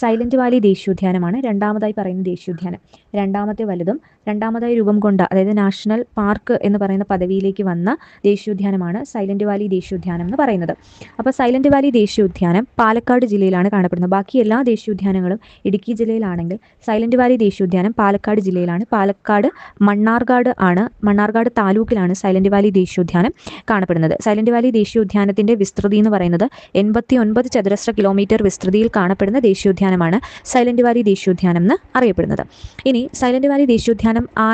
Silent Valley ദേശീയോദ്യാനമാണ് രണ്ടാമതായി പറയുന്ന ദേശീയോദ്യാനം. രണ്ടാമത്തെ വലുതും രണ്ടാമതായി രൂപം കൊണ്ട അതായത് നാഷണൽ പാർക്ക് എന്ന് പറയുന്ന പദവിയിലേക്ക് വന്ന ദേശീയോദ്യാനമാണ് സൈലന്റ് വാലി ദേശീയോദ്യാനം എന്ന് പറയുന്നത്. അപ്പോൾ സൈലന്റ് വാലി ദേശീയോദ്യാനം പാലക്കാട് ജില്ലയിലാണ് കാണപ്പെടുന്നത്. ബാക്കി എല്ലാ ദേശീയോദ്യാനങ്ങളും ഇടുക്കി ജില്ലയിലാണെങ്കിൽ സൈലന്റ് വാലി ദേശീയോദ്യാനം പാലക്കാട് ജില്ലയിലാണ്. പാലക്കാട് മണ്ണാർക്കാട് ആണ് മണ്ണാർക്കാട് താലൂക്കിലാണ് സൈലന്റ് വാലി ദേശീയോദ്യാനം കാണപ്പെടുന്നത്. സൈലന്റ് വാലി ദേശീയോദ്യാനത്തിന്റെ വിസ്തൃതി എന്ന് പറയുന്നത് എൺപത്തി ഒൻപത് ചതുരശ്ര കിലോമീറ്റർ വിസ്തൃതിയിൽ കാണപ്പെടുന്ന ദേശീയോദ്യാനമാണ് സൈലന്റ് വാലി ദേശീയോദ്യാനം എന്ന് അറിയപ്പെടുന്നത്. ഇനി സൈലന്റ് വാലി ദേശീയോദ്യാനം ആ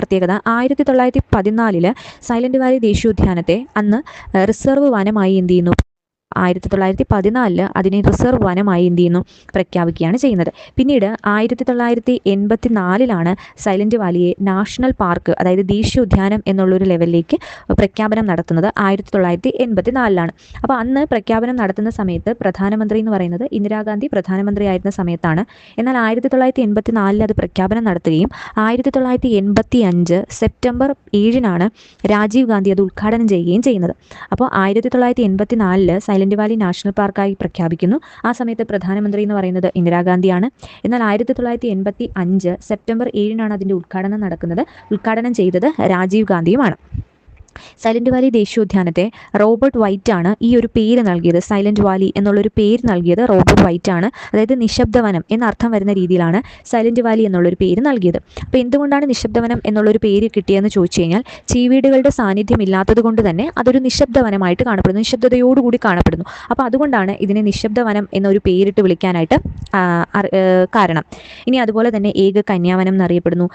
പ്രത്യേകത ആയിരത്തി തൊള്ളായിരത്തി പതിനാലിൽ സൈലന്റ് വാലി ദേശീയോദ്യാനത്തെ അന്ന് റിസർവ് വനമായി എന്ത് ചെയ്യുന്നു? ആയിരത്തി തൊള്ളായിരത്തി പതിനാലിൽ അതിനെ റിസർവ് വനമായി എന്ത് ചെയ്യുന്നു? പ്രഖ്യാപിക്കുകയാണ് ചെയ്യുന്നത്. പിന്നീട് ആയിരത്തി തൊള്ളായിരത്തി എൺപത്തി നാലിലാണ് സൈലന്റ് വാലിയെ നാഷണൽ പാർക്ക് അതായത് ദേശീയ ദേശീയോദ്യാനം എന്നുള്ളൊരു ലെവലിലേക്ക് പ്രഖ്യാപനം നടത്തുന്നത് ആയിരത്തി തൊള്ളായിരത്തി എൺപത്തി നാലിലാണ് അപ്പോൾ അന്ന് പ്രഖ്യാപനം നടത്തുന്ന സമയത്ത് പ്രധാനമന്ത്രി എന്ന് പറയുന്നത് ഇന്ദിരാഗാന്ധി പ്രധാനമന്ത്രിയായിരുന്ന സമയത്താണ്. എന്നാൽ ആയിരത്തി തൊള്ളായിരത്തി എൺപത്തി നാലിൽ അത് പ്രഖ്യാപനം നടത്തുകയും ആയിരത്തി തൊള്ളായിരത്തി എൺപത്തി അഞ്ച് സെപ്റ്റംബർ ഏഴിനാണ് രാജീവ് ഗാന്ധി അത് ഉദ്ഘാടനം ചെയ്യുകയും ചെയ്യുന്നത്. അപ്പോൾ ആയിരത്തി തൊള്ളായിരത്തി എൺപത്തി നാലിൽ സൈലന്റ് വാലി നാഷണൽ പാർക്കായി പ്രഖ്യാപിക്കുന്നു. ആ സമയത്ത് പ്രധാനമന്ത്രി എന്ന് പറയുന്നത് ഇന്ദിരാഗാന്ധിയാണ്. എന്നാൽ ആയിരത്തി തൊള്ളായിരത്തി എൺപത്തി അഞ്ച് സെപ്റ്റംബർ ഏഴിനാണ് അതിന്റെ ഉദ്ഘാടനം നടക്കുന്നത്. ഉദ്ഘാടനം ചെയ്തത് രാജീവ് ഗാന്ധിയുമാണ്. സൈലന്റ് വാലി ദേശീയോദ്യാനത്തെ റോബർട്ട് വൈറ്റ് ആണ് ഈ ഒരു പേര് നൽകിയത്. സൈലന്റ് വാലി എന്നുള്ളൊരു പേര് നൽകിയത് റോബർട്ട് വൈറ്റ് ആണ് അതായത് നിശബ്ദവനം എന്നർത്ഥം വരുന്ന രീതിയിലാണ് സൈലന്റ് വാലി എന്നുള്ളൊരു പേര് നൽകിയത്. അപ്പോൾ എന്തുകൊണ്ടാണ് നിശബ്ദവനം എന്നുള്ളൊരു പേര് കിട്ടിയതെന്ന് ചോദിച്ചു കഴിഞ്ഞാൽ ചീവീടുകളുടെ സാന്നിധ്യം ഇല്ലാത്തത് കൊണ്ട് തന്നെ അതൊരു നിശബ്ദവനമായിട്ട് കാണപ്പെടുന്നു. നിശബ്ദതയോടുകൂടി കാണപ്പെടുന്നു. അപ്പോൾ അതുകൊണ്ടാണ് ഇതിനെ നിശബ്ദവനം എന്നൊരു പേരിട്ട് വിളിക്കാനായിട്ട് കാരണം. ഇനി അതുപോലെ തന്നെ ഏക കന്യാവനം എന്നറിയപ്പെടുന്നു.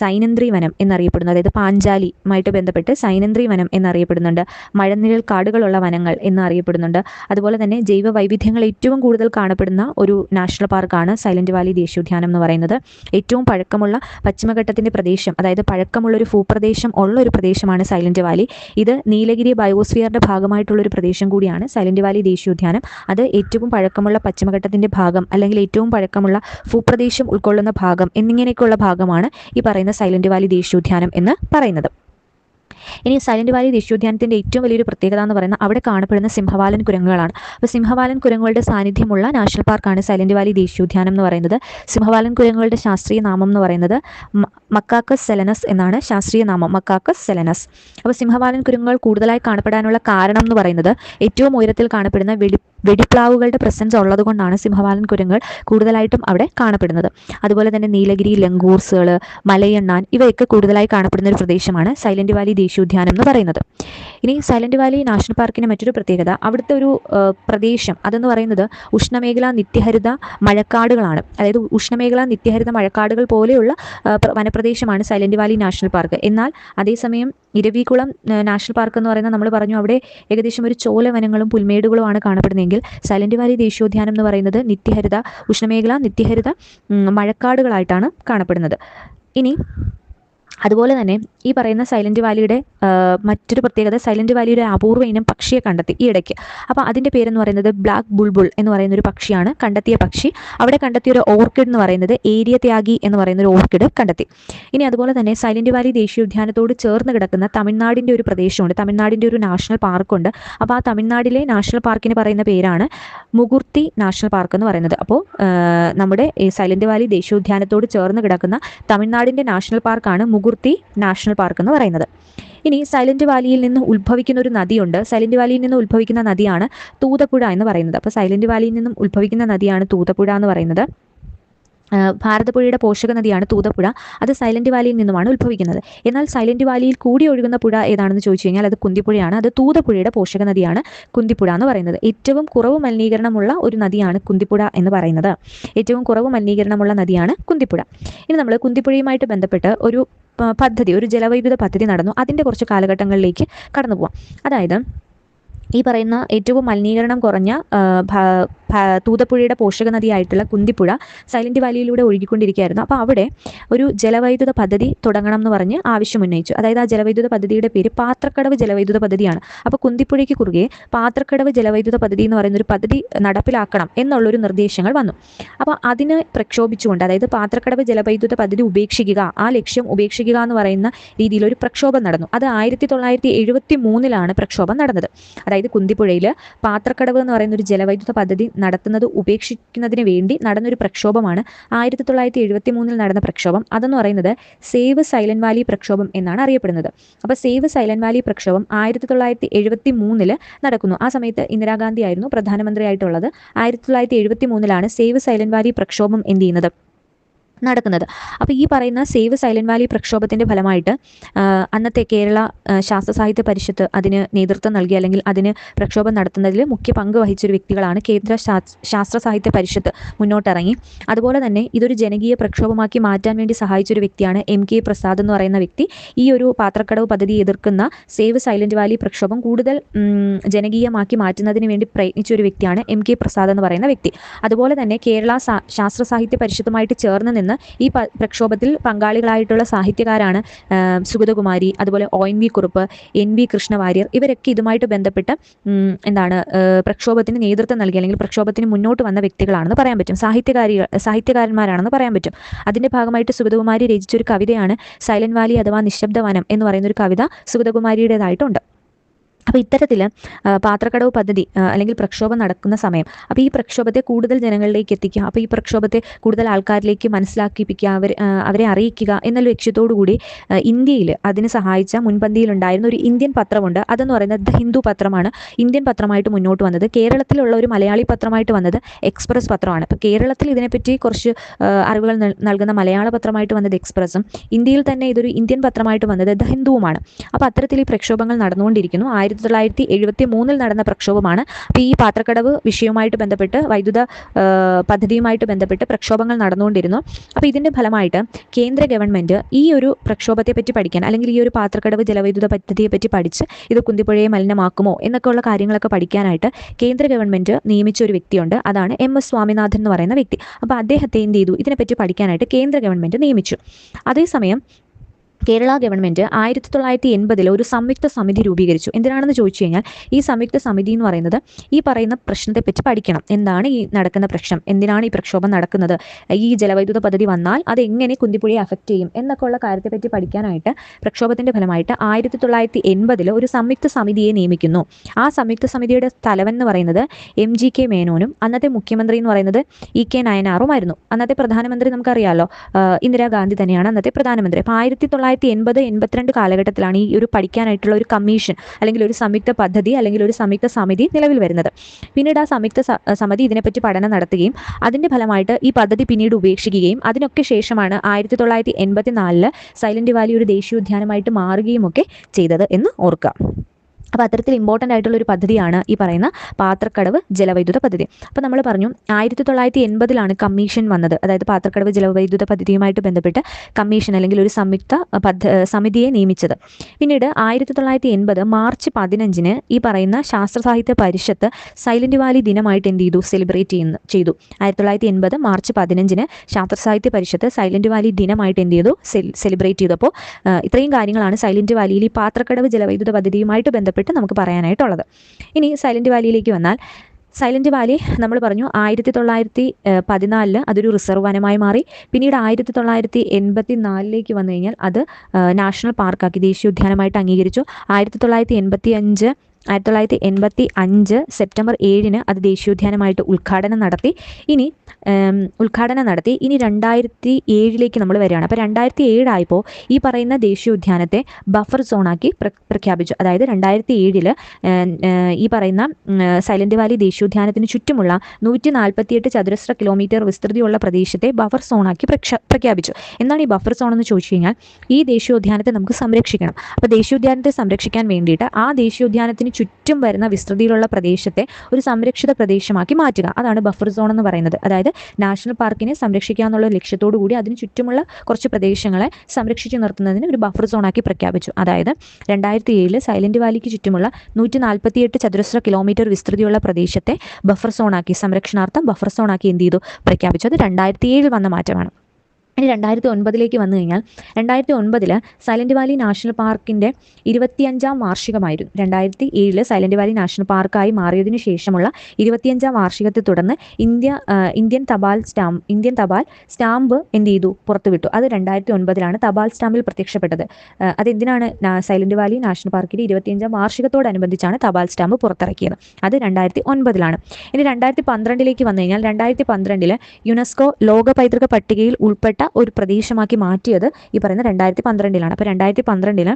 സൈനന്ദ്രി വനം എന്നറിയപ്പെടുന്നു. അതായത് പാഞ്ചാലിയുമായിട്ട് ബന്ധപ്പെട്ട് സൈനന്ദ്രി വനം എന്നറിയപ്പെടുന്നുണ്ട്. മഴനിഴൽ കാടുകളുള്ള വനങ്ങൾ എന്നറിയപ്പെടുന്നുണ്ട്. അതുപോലെ തന്നെ ജൈവ വൈവിധ്യങ്ങൾ ഏറ്റവും കൂടുതൽ കാണപ്പെടുന്ന ഒരു നാഷണൽ പാർക്കാണ് സൈലന്റ് വാലി ദേശീയോദ്യാനം എന്ന് പറയുന്നത്. ഏറ്റവും പഴക്കമുള്ള പശ്ചിമഘട്ടത്തിന്റെ പ്രദേശം അതായത് പഴക്കമുള്ള ഒരു ഭൂപ്രദേശം ഉള്ള ഒരു പ്രദേശമാണ് സൈലന്റ് വാലി. ഇത് നീലഗിരി ബയോസ്ഫിയറിന്റെ ഭാഗമായിട്ടുള്ള ഒരു പ്രദേശം കൂടിയാണ് സൈലന്റ് വാലി ദേശീയോദ്യാനം. അത് ഏറ്റവും പഴക്കമുള്ള പശ്ചിമഘട്ടത്തിന്റെ ഭാഗം അല്ലെങ്കിൽ ഏറ്റവും പഴക്കമുള്ള ഭൂപ്രദേശം ഉൾക്കൊള്ളുന്ന ഭാഗം എന്നിങ്ങനെയൊക്കെയുള്ള ഭാഗമാണ് ഈ പറയുന്ന സൈലന്റ് വാലി ദേശീയോദ്യാനം എന്ന് പറയുന്നത്. ഇനി സൈലന്റ് വാലി ദേശീയോദ്യാനത്തിന്റെ ഏറ്റവും വലിയൊരു പ്രത്യേകത എന്ന് പറയുന്നത് അവിടെ കാണപ്പെടുന്ന സിംഹവാലൻ കുരങ്ങുകളാണ്. അപ്പോൾ സിംഹവാലൻ കുരങ്ങുകളുടെ സാന്നിധ്യമുള്ള നാഷണൽ പാർക്കാണ് സൈലന്റ് വാലി ദേശീയോദ്യാനം എന്ന് പറയുന്നത്. സിംഹവാലൻ കുരങ്ങുകളുടെ ശാസ്ത്രീയ നാമം എന്ന് പറയുന്നത് മക്കാക്കസ് സെലനസ് എന്നാണ് ശാസ്ത്രീയ നാമം മക്കാക്കസ് സെലനസ്. അപ്പോൾ സിംഹവാലൻ കുരങ്ങുകൾ കൂടുതലായി കാണപ്പെടാനുള്ള കാരണം എന്ന് പറയുന്നത് ഏറ്റവും ഉയരത്തിൽ കാണപ്പെടുന്ന വെടി വെടിപ്ലാവുകളുടെ പ്രസൻസ് ഉള്ളതുകൊണ്ടാണ് സിംഹവാലൻ കുരങ്ങുകൾ കൂടുതലായിട്ടും അവിടെ കാണപ്പെടുന്നത്. അതുപോലെ തന്നെ നീലഗിരി ലങ്കൂർസുകൾ മലയണ്ണാൻ ഇവയൊക്കെ കൂടുതലായി കാണപ്പെടുന്ന ഒരു പ്രദേശമാണ് സൈലന്റ് വാലി ദേശീയോദ്യാനം എന്ന് പറയുന്നത്. ഇനി സൈലന്റ് വാലി നാഷണൽ പാർക്കിന്റെ മറ്റൊരു പ്രത്യേകത അവിടുത്തെ ഒരു പ്രദേശം അതെന്ന് പറയുന്നത് ഉഷ്ണമേഖല നിത്യഹരിത മഴക്കാടുകളാണ്. അതായത് ഉഷ്ണമേഖല നിത്യഹരിത മഴക്കാടുകൾ പോലെയുള്ള വനപ്രദേശമാണ് സൈലന്റ് വാലി നാഷണൽ പാർക്ക്. എന്നാൽ അതേസമയം ഇരവികുളം നാഷണൽ പാർക്ക് എന്ന് പറയുന്ന നമ്മൾ പറഞ്ഞു അവിടെ ഏകദേശം ഒരു ചോല ചോലവനങ്ങളും പുൽമേടുകളുമാണ് കാണപ്പെടുന്നതെങ്കിൽ സൈലന്റ് വാലി ദേശീയോദ്യാനം എന്ന് പറയുന്നത് നിത്യഹരിത ഉഷ്ണമേഖല നിത്യഹരിത മഴക്കാടുകളായിട്ടാണ് കാണപ്പെടുന്നത്. ഇനി അതുപോലെ തന്നെ ഈ പറയുന്ന സൈലന്റ് വാലിയുടെ മറ്റൊരു പ്രത്യേകത സൈലന്റ് വാലിയുടെ അപൂർവ ഇനം പക്ഷിയെ കണ്ടെത്തി ഈ ഇടയ്ക്ക്. അപ്പോൾ അതിന്റെ പേരെന്ന് പറയുന്നത് ബ്ലാക്ക് ബുൾബുൾ എന്ന് പറയുന്ന ഒരു പക്ഷിയാണ് കണ്ടെത്തിയ പക്ഷി. അവിടെ കണ്ടെത്തിയ ഒരു ഓർക്കിഡ് എന്ന് പറയുന്നത് ഏരിയ ത്യാഗി എന്ന് പറയുന്ന ഒരു ഓർക്കിഡ് കണ്ടെത്തി. ഇനി അതുപോലെ തന്നെ സൈലന്റ് വാലി ദേശീയോദ്യാനത്തോട് ചേർന്ന് കിടക്കുന്ന തമിഴ്നാടിന്റെ ഒരു പ്രദേശമുണ്ട്. തമിഴ്നാടിന്റെ ഒരു നാഷണൽ പാർക്കുണ്ട്. അപ്പോൾ ആ തമിഴ്നാടിലെ നാഷണൽ പാർക്കിന് പറയുന്ന പേരാണ് മുകുർത്തി നാഷണൽ പാർക്ക് എന്ന് പറയുന്നത്. അപ്പോൾ നമ്മുടെ ഈ സൈലന്റ് വാലി ദേശീയോദ്യാനത്തോട് ചേർന്ന് കിടക്കുന്ന തമിഴ്നാടിന്റെ നാഷണൽ പാർക്കാണ് മുകുർത്തി നാഷണൽ പാർക്ക് എന്ന് പറയുന്നത്. ഇനി സൈലന്റ് വാലിയിൽ നിന്ന് ഉത്ഭവിക്കുന്ന ഒരു നദിയുണ്ട്. സൈലന്റ് വാലിയിൽ നിന്ന് ഉത്ഭവിക്കുന്ന നദിയാണ് തൂതപ്പുഴ എന്ന് പറയുന്നത്. അപ്പോൾ സൈലന്റ് വാലിയിൽ നിന്നും ഉത്ഭവിക്കുന്ന നദിയാണ് തൂതപ്പുഴ എന്ന് പറയുന്നത്. ഭാരതപ്പുഴയുടെ പോഷക നദിയാണ് തൂതപ്പുഴ. അത് സൈലന്റ് വാലിയിൽ നിന്നുമാണ് ഉത്ഭവിക്കുന്നത്. എന്നാൽ സൈലന്റ് വാലിയിൽ കൂടി ഒഴുകുന്ന പുഴ ഏതാണെന്ന് ചോദിച്ചു കഴിഞ്ഞാൽ അത് കുന്തിപ്പുഴയാണ്. അത് തൂതപ്പുഴയുടെ പോഷക നദിയാണ് കുന്തിപ്പുഴ എന്ന് പറയുന്നത്. ഏറ്റവും കുറവ് മലിനീകരണമുള്ള ഒരു നദിയാണ് കുന്തിപ്പുഴ എന്ന് പറയുന്നത്. ഏറ്റവും കുറവ് മലിനീകരണമുള്ള നദിയാണ് കുന്തിപ്പുഴ. ഇനി നമ്മൾ കുന്തിപ്പുഴയുമായിട്ട് ബന്ധപ്പെട്ട് ഒരു പദ്ധതി ഒരു ജലവൈദ്യുത പദ്ധതി നടന്നു. അതിന്റെ കുറച്ച് കാലഘട്ടങ്ങളിലേക്ക് കടന്നു പോവാം അതായത് ഈ പറയുന്ന ഏറ്റവും മലിനീകരണം കുറഞ്ഞ തൂതപ്പുഴയുടെ പോഷക നദിയായിട്ടുള്ള കുന്തിപ്പുഴ സൈലന്റ് വാലിയിലൂടെ ഒഴുകിക്കൊണ്ടിരിക്കുകയായിരുന്നു. അപ്പോൾ അവിടെ ഒരു ജലവൈദ്യുത പദ്ധതി തുടങ്ങണം എന്ന് പറഞ്ഞ് ആവശ്യം ഉന്നയിച്ചു അതായത് ആ ജലവൈദ്യുത പദ്ധതിയുടെ പേര് പാത്രക്കടവ് ജലവൈദ്യുത പദ്ധതിയാണ്. അപ്പോൾ കുന്തിപ്പുഴയ്ക്ക് കുറുകെ പാത്രക്കടവ് ജലവൈദ്യുത പദ്ധതി എന്ന് പറയുന്ന ഒരു പദ്ധതി നടപ്പിലാക്കണം എന്നുള്ളൊരു നിർദ്ദേശങ്ങൾ വന്നു. അപ്പോൾ അതിനെ പ്രക്ഷോഭിച്ചുകൊണ്ട് അതായത് പാത്രക്കടവ് ജലവൈദ്യുത പദ്ധതി ഉപേക്ഷിക്കുക ആ ലക്ഷ്യം ഉപേക്ഷിക്കുക എന്ന് പറയുന്ന രീതിയിൽ ഒരു പ്രക്ഷോഭം നടന്നു. അത് ആയിരത്തി തൊള്ളായിരത്തി എഴുപത്തി മൂന്നിലാണ് പ്രക്ഷോഭം നടന്നത്. അതായത് കുന്തിപ്പുഴയിൽ പാത്രക്കടവ് എന്ന് പറയുന്ന ഒരു ജലവൈദ്യുത പദ്ധതി നടത്തുന്നത് ഉപേക്ഷിക്കുന്നതിന് വേണ്ടി നടന്നൊരു പ്രക്ഷോഭമാണ്. ആയിരത്തി തൊള്ളായിരത്തി എഴുപത്തി മൂന്നിൽ നടന്ന പ്രക്ഷോഭം. അതെന്ന് പറയുന്നത് സേവ് സൈലന്റ് വാലി പ്രക്ഷോഭം എന്നാണ് അറിയപ്പെടുന്നത്. അപ്പോൾ സേവ് സൈലന്റ് വാലി പ്രക്ഷോഭം ആയിരത്തി തൊള്ളായിരത്തി എഴുപത്തി മൂന്നിൽ നടക്കുന്നു. ആ സമയത്ത് ഇന്ദിരാഗാന്ധി ആയിരുന്നു പ്രധാനമന്ത്രിയായിട്ടുള്ളത്. ആയിരത്തി തൊള്ളായിരത്തി എഴുപത്തി മൂന്നിലാണ് സേവ് സൈലന്റ് വാലി പ്രക്ഷോഭം എന്ത് ചെയ്യുന്നത്? നടക്കുന്നത്. അപ്പോൾ ഈ പറയുന്ന സേവ് സൈലന്റ് വാലി പ്രക്ഷോഭത്തിന്റെ ഫലമായിട്ട് അന്നത്തെ കേരള ശാസ്ത്ര സാഹിത്യ പരിഷത്ത് അതിന് നേതൃത്വം നൽകി അല്ലെങ്കിൽ അതിന് പ്രക്ഷോഭം നടത്തുന്നതിൽ മുഖ്യ പങ്ക് വഹിച്ചൊരു വ്യക്തികളാണ് കേന്ദ്ര ശാസ്- ശാസ്ത്ര സാഹിത്യ പരിഷത്ത് മുന്നോട്ടിറങ്ങി. അതുപോലെ തന്നെ ഇതൊരു ജനകീയ പ്രക്ഷോഭമാക്കി മാറ്റാൻ വേണ്ടി സഹായിച്ചൊരു വ്യക്തിയാണ് എം കെ പ്രസാദ് എന്ന് പറയുന്ന വ്യക്തി. ഈ ഒരു പാത്രക്കടവ് പദ്ധതി എതിർക്കുന്ന സേവ് സൈലന്റ് വാലി പ്രക്ഷോഭം കൂടുതൽ ജനകീയമാക്കി മാറ്റുന്നതിന് വേണ്ടി പ്രയത്നിച്ച ഒരു വ്യക്തിയാണ് എം കെ പ്രസാദ് എന്ന് പറയുന്ന വ്യക്തി. അതുപോലെ തന്നെ കേരള ശാസ്ത്ര സാഹിത്യ പരിഷത്തുമായിട്ട് ചേർന്ന് നിന്ന് ഈ പ്രക്ഷോഭത്തിൽ പങ്കാളികളായിട്ടുള്ള സാഹിത്യകാരാണ് സുഗതകുമാരി അതുപോലെ O N V Kurup N V Krishna Warrier ഇവരൊക്കെ ഇതുമായിട്ട് ബന്ധപ്പെട്ട് എന്താണ് പ്രക്ഷോഭത്തിന് നേതൃത്വം നൽകി അല്ലെങ്കിൽ പ്രക്ഷോഭത്തിന് മുന്നോട്ട് വന്ന വ്യക്തികളാണെന്ന് പറയാൻ പറ്റും. സാഹിത്യകാരി സാഹിത്യകാരന്മാരാണെന്ന് പറയാൻ പറ്റും. അതിന്റെ ഭാഗമായിട്ട് സുഗതകുമാരി രചിച്ചൊരു കവിതയാണ് സൈലന്റ് വാലി അഥവാ നിശബ്ദ വനം എന്ന് പറയുന്ന ഒരു കവിത സുഗതകുമാരിയുടേതായിട്ടുണ്ട്. അപ്പോൾ ഇത്തരത്തിൽ പാത്രക്കടവ് പദ്ധതി അല്ലെങ്കിൽ പ്രക്ഷോഭം നടക്കുന്ന സമയം അപ്പോൾ ഈ പ്രക്ഷോഭത്തെ കൂടുതൽ ജനങ്ങളിലേക്ക് എത്തിക്കുക അപ്പോൾ ഈ പ്രക്ഷോഭത്തെ കൂടുതൽ ആൾക്കാരിലേക്ക് മനസ്സിലാക്കിപ്പിക്കുക അവർ അവരെ അറിയിക്കുക എന്ന ലക്ഷ്യത്തോടു കൂടി ഇന്ത്യയിൽ അതിന് സഹായിച്ച മുൻപന്തിയിലുണ്ടായിരുന്ന ഒരു ഇന്ത്യൻ പത്രമുണ്ട്. അതെന്ന് പറയുന്നത് ദ ഹിന്ദു പത്രമാണ്. ഇന്ത്യൻ പത്രമായിട്ട് മുന്നോട്ട് വന്നത്. കേരളത്തിലുള്ള ഒരു മലയാളി പത്രമായിട്ട് വന്നത് എക്സ്പ്രസ് പത്രമാണ്. അപ്പോൾ കേരളത്തിൽ ഇതിനെപ്പറ്റി കുറച്ച് അറിവുകൾ നൽകുന്ന മലയാള പത്രമായിട്ട് വന്നത് എക്സ്പ്രസും. ഇന്ത്യയിൽ തന്നെ ഇതൊരു ഇന്ത്യൻ പത്രമായിട്ട് വന്നത് ദ ഹിന്ദുവുമാണ്. അപ്പോൾ അത്തരത്തിൽ ഈ പ്രക്ഷോഭങ്ങൾ നടന്നുകൊണ്ടിരിക്കുന്നു. ആയിരത്തി തൊള്ളായിരത്തി എഴുപത്തി മൂന്നിൽ നടന്ന പ്രക്ഷോഭമാണ്. അപ്പോൾ ഈ പാത്രക്കടവ് വിഷയവുമായിട്ട് ബന്ധപ്പെട്ട് വൈദ്യുത പദ്ധതിയുമായിട്ട് ബന്ധപ്പെട്ട് പ്രക്ഷോഭങ്ങൾ നടന്നുകൊണ്ടിരുന്നു. അപ്പോൾ ഇതിന്റെ ഫലമായിട്ട് കേന്ദ്ര ഗവൺമെന്റ് ഈ ഒരു പ്രക്ഷോഭത്തെ പറ്റി പഠിക്കാൻ അല്ലെങ്കിൽ ഈ ഒരു പാത്രക്കടവ് ജലവൈദ്യുത പദ്ധതിയെ പറ്റി പഠിച്ച് ഇത് കുന്തിപ്പുഴയെ മലിനമാക്കുമോ എന്നൊക്കെ ഉള്ള കാര്യങ്ങളൊക്കെ പഠിക്കാനായിട്ട് കേന്ദ്ര ഗവൺമെന്റ് നിയമിച്ച ഒരു വ്യക്തിയുണ്ട്. അതാണ് എം എസ് സ്വാമിനാഥൻ എന്ന് പറയുന്ന വ്യക്തി. അപ്പോൾ അദ്ദേഹത്തെ എന്ത് ചെയ്തു? ഇതിനെപ്പറ്റി പഠിക്കാനായിട്ട് കേന്ദ്ര ഗവൺമെന്റ് നിയമിച്ചു. അതേസമയം കേരള ഗവൺമെന്റ് ആയിരത്തി തൊള്ളായിരത്തി എൺപതിൽ ഒരു സംയുക്ത സമിതി രൂപീകരിച്ചു. എന്തിനാണെന്ന് ചോദിച്ചു കഴിഞ്ഞാൽ ഈ സംയുക്ത സമിതി എന്ന് പറയുന്നത് ഈ പറയുന്ന പ്രശ്നത്തെപ്പറ്റി പഠിക്കണം. എന്താണ് ഈ നടക്കുന്ന പ്രശ്നം? എന്തിനാണ് ഈ പ്രക്ഷോഭം നടക്കുന്നത്? ഈ ജലവൈദ്യുത പദ്ധതി വന്നാൽ അത് എങ്ങനെ കുന്തിപ്പുഴയെ അഫക്റ്റ് ചെയ്യും? എന്നൊക്കെ ഉള്ള കാര്യത്തെപ്പറ്റി പഠിക്കാനായിട്ട് പ്രക്ഷോഭത്തിന്റെ ഫലമായിട്ട് ആയിരത്തി തൊള്ളായിരത്തി എൺപതിൽ ഒരു സംയുക്ത സമിതിയെ നിയമിക്കുന്നു. ആ സംയുക്ത സമിതിയുടെ തലവൻ എന്ന് പറയുന്നത് എം ജി കെ മേനോനും അന്നത്തെ മുഖ്യമന്ത്രി എന്ന് പറയുന്നത് ഇ കെ നയനാറുമായിരുന്നു. അന്നത്തെ പ്രധാനമന്ത്രി നമുക്കറിയാമല്ലോ ഇന്ദിരാഗാന്ധി തന്നെയാണ് അന്നത്തെ പ്രധാനമന്ത്രി. അപ്പോൾ ആയിരത്തി തൊള്ളായിരത്തി എൺപത് എൺപത്തിരണ്ട് കാലഘട്ടത്തിലാണ് ഈ ഒരു പഠിക്കാനായിട്ടുള്ള ഒരു കമ്മീഷൻ അല്ലെങ്കിൽ ഒരു സംയുക്ത പദ്ധതി അല്ലെങ്കിൽ ഒരു സംയുക്ത സമിതി നിലവിൽ വരുന്നത്. പിന്നീട് ആ സംയുക്ത സമിതി ഇതിനെപ്പറ്റി പഠനം നടത്തുകയും അതിന്റെ ഫലമായിട്ട് ഈ പദ്ധതി പിന്നീട് ഉപേക്ഷിക്കുകയും അതിനൊക്കെ ശേഷമാണ് ആയിരത്തി തൊള്ളായിരത്തി എൺപത്തി നാലിൽ സൈലന്റ് വാലി ഒരു ദേശീയോദ്യാനമായിട്ട് മാറുകയും ഒക്കെ ചെയ്തത് എന്ന് ഓർക്കുക അപ്പോൾ അത്തരത്തിൽ ഇമ്പോർട്ടന്റ് ആയിട്ടുള്ള ഒരു പദ്ധതിയാണ് ഈ പറയുന്ന പാത്രക്കടവ് ജലവൈദ്യുത പദ്ധതി. അപ്പോൾ നമ്മൾ പറഞ്ഞു ആയിരത്തി തൊള്ളായിരത്തി എൺപതിലാണ് കമ്മീഷൻ വന്നത്. അതായത് പാത്രക്കടവ് ജലവൈദ്യുത പദ്ധതിയുമായിട്ട് ബന്ധപ്പെട്ട് കമ്മീഷൻ അല്ലെങ്കിൽ ഒരു സംയുക്ത സമിതിയെ നിയമിച്ചത്. പിന്നീട് ആയിരത്തി തൊള്ളായിരത്തി എൺപത് മാർച്ച് പതിനഞ്ചിന് ഈ പറയുന്ന ശാസ്ത്ര സാഹിത്യ പരിഷത്ത് സൈലന്റ് വാലി ദിനമായിട്ട് എന്ത് ചെയ്തു? സെലിബ്രേറ്റ് ചെയ്യുന്നു ചെയ്തു. ആയിരത്തി തൊള്ളായിരത്തി എൺപത് മാർച്ച് പതിനഞ്ചിന് ശാസ്ത്ര സാഹിത്യ പരിഷത്ത് സൈലന്റ് വാലി ദിനമായിട്ട് എന്ത് ചെയ്തു? സെലിബ്രേറ്റ് ചെയ്തു. അപ്പോൾ ഇത്രയും കാര്യങ്ങളാണ് സൈലന്റ് വാലിയിൽ ഈ പാത്രക്കടവ് ജലവൈദ്യുത പദ്ധതിയുമായിട്ട് ബന്ധപ്പെട്ട് നമുക്ക് പറയാനായിട്ടുള്ളത്. ഇനി സൈലന്റ് വാലിയിലേക്ക് വന്നാൽ സൈലന്റ് വാലി നമ്മൾ പറഞ്ഞു ആയിരത്തി തൊള്ളായിരത്തി പതിനാലിൽ അതൊരു റിസർവ് വനമായി മാറി. പിന്നീട് ആയിരത്തി തൊള്ളായിരത്തി എൺപത്തി നാലിലേക്ക് വന്നു കഴിഞ്ഞാൽ അത് നാഷണൽ പാർക്കാക്കി ദേശീയോദ്യാനമായിട്ട് അംഗീകരിച്ചു. ആയിരത്തി തൊള്ളായിരത്തി എൺപത്തി അഞ്ച് ആയിരത്തി തൊള്ളായിരത്തി എൺപത്തി അഞ്ച് സെപ്റ്റംബർ ഏഴിന് അത് ദേശീയോദ്യാനമായിട്ട് ഉദ്ഘാടനം നടത്തി. ഇനി ഉദ്ഘാടനം നടത്തി. ഇനി രണ്ടായിരത്തി ഏഴിലേക്ക് നമ്മൾ വരികയാണ്. അപ്പോൾ രണ്ടായിരത്തി ഏഴായപ്പോൾ ഈ പറയുന്ന ദേശീയോദ്യാനത്തെ ബഫർ സോണാക്കി പ്ര- പ്രഖ്യാപിച്ചു. അതായത് രണ്ടായിരത്തി ഏഴിൽ ഈ പറയുന്ന സൈലന്റ് വാലി ദേശീയോദ്യാനത്തിന് ചുറ്റുമുള്ള നൂറ്റി നാൽപ്പത്തിയെട്ട് ചതുരശ്ര കിലോമീറ്റർ വിസ്തൃതിയുള്ള പ്രദേശത്തെ ബഫർ സോണാക്കി പ്രഖ്യാ പ്രഖ്യാപിച്ചു. എന്താണ് ഈ ബഫർ സോൺ എന്ന് ചോദിച്ചു കഴിഞ്ഞാൽ ഈ ദേശീയോദ്യാനത്തെ നമുക്ക് സംരക്ഷിക്കണം. അപ്പോൾ ദേശീയോദ്യാനത്തെ സംരക്ഷിക്കാൻ വേണ്ടിയിട്ട് ആ ദേശീയോദ്യാനത്തിന് ചുറ്റും വരുന്ന വിസ്തൃതിയിലുള്ള പ്രദേശത്തെ ഒരു സംരക്ഷിത പ്രദേശമാക്കി മാറ്റുക. അതാണ് ബഫർ സോൺ എന്ന് പറയുന്നത്. അതായത് നാഷണൽ പാർക്കിനെ സംരക്ഷിക്കുക എന്നുള്ള ലക്ഷ്യത്തോടു കൂടി അതിന് ചുറ്റുമുള്ള കുറച്ച് പ്രദേശങ്ങളെ സംരക്ഷിച്ചു നിർത്തുന്നതിന് ഒരു ബഫർ സോണാക്കി പ്രഖ്യാപിച്ചു. അതായത് രണ്ടായിരത്തി ഏഴിൽ സൈലന്റ് വാലിക്ക് ചുറ്റുമുള്ള നൂറ്റി നാൽപ്പത്തിയെട്ട് ചതുരശ്ര കിലോമീറ്റർ വിസ്തൃതിയുള്ള പ്രദേശത്തെ ബഫർ സോണാക്കി സംരക്ഷണാർത്ഥം ബഫർ സോണാക്കി എന്ത് ചെയ്തു? പ്രഖ്യാപിച്ചു. അത് രണ്ടായിരത്തി ഏഴിൽ വന്ന മാറ്റമാണ്. ഇനി രണ്ടായിരത്തി ഒൻപതിലേക്ക് വന്നു കഴിഞ്ഞാൽ രണ്ടായിരത്തി ഒൻപതിൽ സൈലന്റ് വാലി നാഷണൽ പാർക്കിന്റെ ഇരുപത്തിയഞ്ചാം വാർഷികമായിരുന്നു. രണ്ടായിരത്തി ഏഴിൽ സൈലന്റ് വാലി നാഷണൽ പാർക്കായി മാറിയതിനു ശേഷമുള്ള ഇരുപത്തിയഞ്ചാം വാർഷികത്തെ തുടർന്ന് ഇന്ത്യ ഇന്ത്യൻ തപാൽ സ്റ്റാമ്പ് ഇന്ത്യൻ തപാൽ സ്റ്റാമ്പ് എന്ത് ചെയ്തു? പുറത്തുവിട്ടു. അത് രണ്ടായിരത്തി ഒൻപതിലാണ് തപാൽ സ്റ്റാമ്പിൽ പ്രത്യക്ഷപ്പെട്ടത്. അതെന്തിനാണ് സൈലന്റ് വാലി നാഷണൽ പാർക്കിന്റെ ഇരുപത്തിയഞ്ചാം വാർഷികത്തോടനുബന്ധിച്ചാണ് തപാൽ സ്റ്റാമ്പ് പുറത്തിറക്കിയത്? അത് രണ്ടായിരത്തി ഒൻപതിലാണ് ഇനി രണ്ടായിരത്തി പന്ത്രണ്ടിലേക്ക് വന്നു കഴിഞ്ഞാൽ രണ്ടായിരത്തി പന്ത്രണ്ടിൽ യുനെസ്കോ ലോക പൈതൃക പട്ടികയിൽ ഉൾപ്പെട്ട ഒരു പ്രദേശമാക്കി മാറ്റിയത് ഈ പറയുന്ന രണ്ടായിരത്തി പന്ത്രണ്ടിലാണ് അപ്പോൾ രണ്ടായിരത്തി പന്ത്രണ്ടിൽ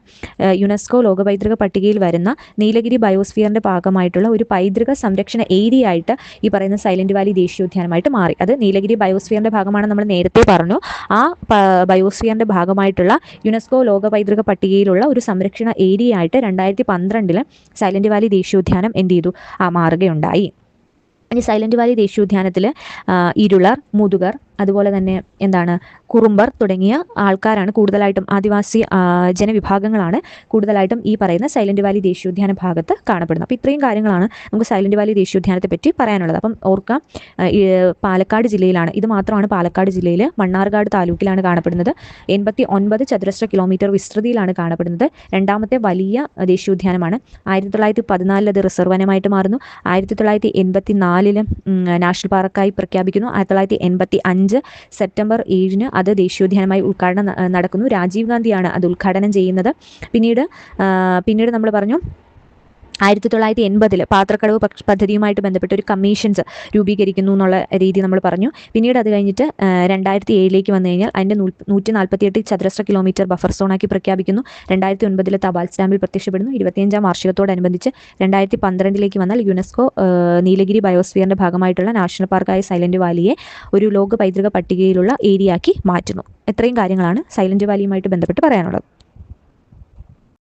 യുനെസ്കോ ലോക പൈതൃക പട്ടികയിൽ വരുന്ന നീലഗിരി ബയോസ്ഫിയറിന്റെ ഭാഗമായിട്ടുള്ള ഒരു പൈതൃക സംരക്ഷണ ഏരിയ ആയിട്ട് ഈ പറയുന്ന സൈലന്റ് വാലി ദേശീയോദ്യാനമായിട്ട് മാറി. അത് നീലഗിരി ബയോസ്ഫിയറിന്റെ ഭാഗമാണ് നമ്മൾ നേരത്തെ പറഞ്ഞു. ആ ബയോസ്ഫിയറിന്റെ ഭാഗമായിട്ടുള്ള യുനെസ്കോ ലോക പൈതൃക പട്ടികയിലുള്ള ഒരു സംരക്ഷണ ഏരിയ ആയിട്ട് രണ്ടായിരത്തി പന്ത്രണ്ടിൽ സൈലന്റ് വാലി ദേശീയോദ്യാനം എന്ത് ചെയ്തു? ആ മാറുകയുണ്ടായി. ഇനി സൈലന്റ് വാലി ദേശീയോദ്യാനത്തിൽ ഇരുളർ മുതുകർ അതുപോലെ തന്നെ എന്താണ് കുറുമ്പർ തുടങ്ങിയ ആൾക്കാരാണ് കൂടുതലായിട്ടും ആദിവാസി ജനവിഭാഗങ്ങളാണ് കൂടുതലായിട്ടും ഈ പറയുന്ന സൈലന്റ് വാലി ദേശീയോദ്യാന ഭാഗത്ത് കാണപ്പെടുന്നത്. അപ്പോൾ ഇത്രയും കാര്യങ്ങളാണ് നമുക്ക് സൈലന്റ് വാലി ദേശീയോദ്യാനത്തെ പറ്റി പറയാനുള്ളത്. അപ്പം ഓർക്കാം പാലക്കാട് ജില്ലയിലാണ്. ഇത് മാത്രമാണ് പാലക്കാട് ജില്ലയിൽ മണ്ണാർക്കാട് താലൂക്കിലാണ് കാണപ്പെടുന്നത്. എൺപത്തി ഒൻപത് ചതുരശ്ര കിലോമീറ്റർ വിസ്തൃതിയിലാണ് കാണപ്പെടുന്നത്. രണ്ടാമത്തെ വലിയ ദേശീയോദ്യാനമാണ്. ആയിരത്തി തൊള്ളായിരത്തി പതിനാലിൽ അത് റിസർവ് വനമായിട്ട് മാറുന്നു. ആയിരത്തി തൊള്ളായിരത്തി എൺപത്തി നാലിൽ നാഷണൽ പാർക്കായി പ്രഖ്യാപിക്കുന്നു. ആയിരത്തി തൊള്ളായിരത്തി എൺപത്തി അഞ്ച് സെപ്റ്റംബർ ഏഴിന് അത് ദേശീയോദ്യാനമായി ഉദ്ഘാടനം നടക്കുന്നു. രാജീവ് ഗാന്ധിയാണ് അത് ഉദ്ഘാടനം ചെയ്യുന്നത്. പിന്നീട് പിന്നീട് നമ്മൾ പറഞ്ഞു ആയിരത്തി തൊള്ളായിരത്തി എൺപതിൽ പാത്രക്കടവ് പക്ഷ- പദ്ധതിയുമായിട്ട് ബന്ധപ്പെട്ട് ഒരു കമ്മീഷൻസ് രൂപീകരിക്കുന്നു എന്നുള്ള രീതി നമ്മൾ പറഞ്ഞു. പിന്നീട് അത് കഴിഞ്ഞിട്ട് രണ്ടായിരത്തി ഏഴിലേക്ക് വന്നു കഴിഞ്ഞാൽ അതിന്റെ നൂറ്റി നാൽപ്പത്തിയെട്ട് ചതുരശ്ര കിലോമീറ്റർ ബഫർ സോണാക്കി പ്രഖ്യാപിക്കുന്നു. രണ്ടായിരത്തി ഒൻപതിൽ തപാൽ സ്റ്റാമ്പിൽ പ്രത്യക്ഷപ്പെടുന്നു. ഇരുപത്തിയഞ്ചാം വാർഷികത്തോടനുബന്ധിച്ച് രണ്ടായിരത്തി പന്ത്രണ്ടിലേക്ക് വന്നാൽ യുനെസ്കോ നീലഗിരി ബയോസ്ഫിയറിന്റെ ഭാഗമായിട്ടുള്ള നാഷണൽ പാർക്കായ സൈലന്റ് വാലിയെ ഒരു ലോക പൈതൃക പട്ടികയിലുള്ള ഏരിയ ആക്കി മാറ്റുന്നു. ഇത്രയും കാര്യങ്ങളാണ് സൈലന്റ് വാലിയുമായിട്ട് ബന്ധപ്പെട്ട് പറയാനുള്ളത്.